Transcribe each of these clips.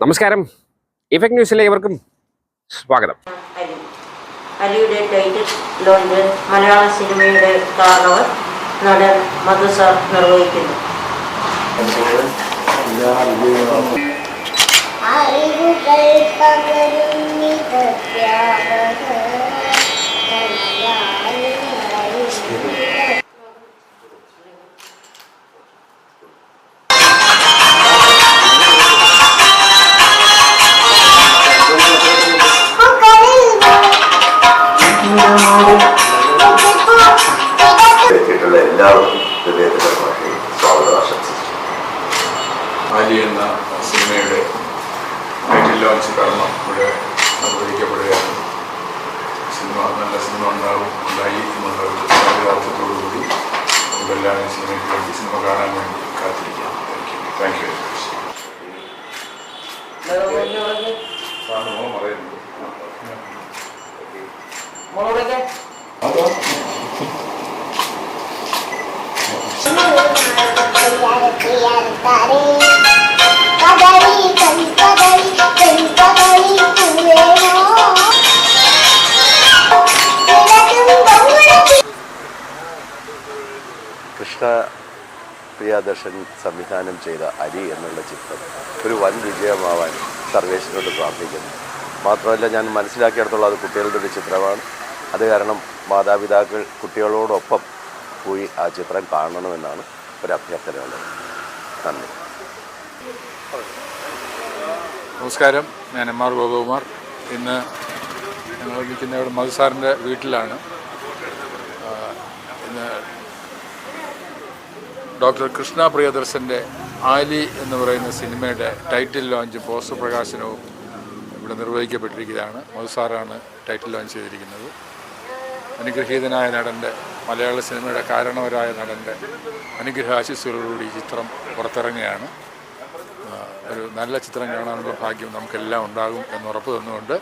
നമസ്കാരം. ഇഫക്ട് ന്യൂസിലെ ഇവർക്കും സ്വാഗതം. അലി. അലിയുടെ ടൈറ്റിൽ ലോഞ്ച് മലയാള സിനിമയുടെ കാരണവർ നടൻ മധു സാർ നിർവഹിക്കുന്നു. അറിവുകൾ പകരുന്നിത എത്തിയിട്ടുള്ള എല്ലാവർക്കും ഹൃദയത്തിന്റെ സ്വാഗതം ആശംസിച്ചു ആലി എന്ന സിനിമയുടെ ടൈറ്റിൽ ലോഞ്ച് കർമ്മം ഇവിടെ നിർവഹിക്കപ്പെടുകയാണ്. സിനിമ നല്ല സിനിമ ഉണ്ടാവും ഉണ്ടായി എന്നുള്ള ഒരു കൂടി നമുക്കെല്ലാം സിനിമയ്ക്ക് വേണ്ടി സിനിമ കാണാൻ വേണ്ടി കൃഷ്ണ പ്രിയദർശൻ സംവിധാനം ചെയ്ത അരി എന്നുള്ള ചിത്രം ഒരു വൻ വിജയമാവാൻ സർവേശ്വരോട് പ്രാർത്ഥിക്കുന്നു. മാത്രമല്ല ഞാൻ മനസ്സിലാക്കിയിടത്തോളം അത് കുട്ടികളുടെ ഒരു ചിത്രമാണ്. അത് കാരണം മാതാപിതാക്കൾ കുട്ടികളോടൊപ്പം പോയി ആ ചിത്രം കാണണമെന്നാണ് ഒരു അഭ്യർത്ഥനയുള്ളത് നന്ദി. നമസ്കാരം. ഞാൻ എം ആർ ഗോപകുമാർ. ഇന്ന് ഞങ്ങൾ നിൽക്കുന്ന ഇവിടെ മധുസാറിന്റെ വീട്ടിലാണ്. ഇന്ന് ഡോക്ടർ കൃഷ്ണ പ്രിയദർശന്റെ ആലി എന്ന് പറയുന്ന സിനിമയുടെ ടൈറ്റിൽ ലോഞ്ചും പോസ്റ്റർ പ്രകാശനവും ഇവിടെ നിർവഹിക്കപ്പെട്ടിരിക്കുകയാണ്. മധുസാറാണ് ടൈറ്റിൽ ലോഞ്ച് ചെയ്തിരിക്കുന്നത്. അനുഗ്രഹീതനായ നടന്റെ മലയാള സിനിമയുടെ കാരണവരായ നടന്റെ അനുഗ്രഹാശിസ്സുകളോടുകൂടി ഈ ചിത്രം പുറത്തിറങ്ങുകയാണ്. ഒരു നല്ല ചിത്രം കാണാനുള്ള ഭാഗ്യം നമുക്കെല്ലാം ഉണ്ടാകും എന്ന് ഉറപ്പ് തന്നുകൊണ്ട്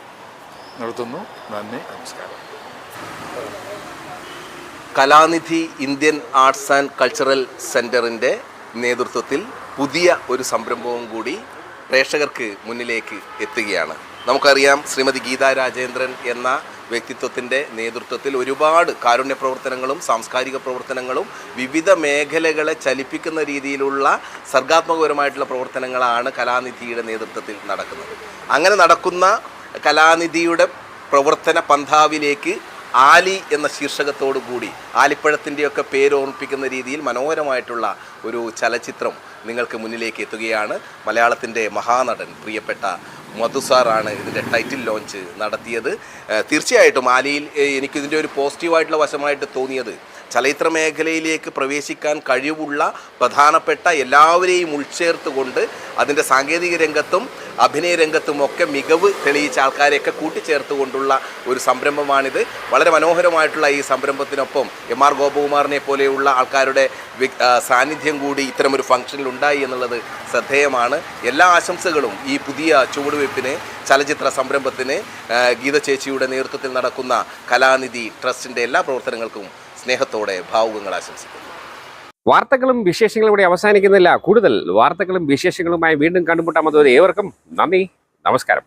നിർത്തുന്നു. നന്ദി നമസ്കാരം. Kalanidhi Indian arts and cultural സെന്ററിന്റെ നേതൃത്വത്തിൽ പുതിയ ഒരു സംരംഭവും കൂടി പ്രേക്ഷകർക്ക് മുന്നിലേക്ക് എത്തുകയാണ്. നമുക്കറിയാം ശ്രീമതി ഗീതാ രാജേന്ദ്രൻ എന്ന വ്യക്തിത്വത്തിന്റെ നേതൃത്വത്തിൽ ഒരുപാട് കാരുണ്യ പ്രവർത്തനങ്ങളും സാംസ്കാരിക പ്രവർത്തനങ്ങളും വിവിധ മേഖലകളെ ചലിപ്പിക്കുന്ന രീതിയിലുള്ള സർഗാത്മകപരമായിട്ടുള്ള പ്രവർത്തനങ്ങളാണ് കലാനിധിയുടെ നേതൃത്വത്തിൽ നടക്കുന്നത്. അങ്ങനെ നടക്കുന്ന കലാനിധിയുടെ പ്രവർത്തന പന്ഥാവിലേക്ക് ആലി എന്ന ശീർഷകത്തോടു കൂടി ആലിപ്പഴത്തിന്റെയൊക്കെ പേര് ഓർമ്മിപ്പിക്കുന്ന രീതിയിൽ മനോഹരമായിട്ടുള്ള ഒരു ചലച്ചിത്രം നിങ്ങൾക്ക് മുന്നിലേക്ക് എത്തുകയാണ് മലയാളത്തിന്റെ മഹാനടൻ പ്രിയപ്പെട്ട മധുസാറാണ് ഇതിന്റെ ടൈറ്റിൽ ലോഞ്ച് നടത്തിയത്. തീർച്ചയായിട്ടും ആലിയിൽ എനിക്കിതിന്റെ ഒരു പോസിറ്റീവായിട്ടുള്ള വശമായിട്ട് തോന്നിയത് ചലച്ചിത്ര മേഖലയിലേക്ക് പ്രവേശിക്കാൻ കഴിവുള്ള പ്രധാനപ്പെട്ട എല്ലാവരെയും ഉൾച്ചേർത്തുകൊണ്ട് അതിന്റെ സാങ്കേതിക രംഗത്തും അഭിനയ രംഗത്തുമൊക്കെ മികവ് തെളിയിച്ച ആൾക്കാരെയൊക്കെ കൂട്ടിച്ചേർത്തുകൊണ്ടുള്ള ഒരു സംരംഭമാണിത്. വളരെ മനോഹരമായിട്ടുള്ള ഈ സംരംഭത്തിനൊപ്പം എം ആർ ഗോപകുമാറിനെ പോലെയുള്ള ആൾക്കാരുടെ സാന്നിധ്യം കൂടി ഇത്തരമൊരു ഫംഗ്ഷനിൽ ഉണ്ടായി എന്നുള്ളത് ശ്രദ്ധേയമാണ്. എല്ലാ ആശംസകളും ഈ പുതിയ ചുവടുവയ്പ്പിന് ചലച്ചിത്ര സംരംഭത്തിന് ഗീത ചേച്ചിയുടെ നേതൃത്വത്തിൽ നടക്കുന്ന കലാനിധി ട്രസ്റ്റിന്റെ എല്ലാ പ്രവർത്തനങ്ങൾക്കും സ്നേഹത്തോടെ ഭാവുകങ്ങൾ ആശംസിക്കുന്നു. വാർത്തകളും വിശേഷങ്ങളും ഇവിടെ അവസാനിക്കുന്നില്ല. കൂടുതൽ വാർത്തകളും വിശേഷങ്ങളുമായി വീണ്ടും കണ്ടുമുട്ടാമത് ഏവർക്കും നന്ദി. നമസ്കാരം.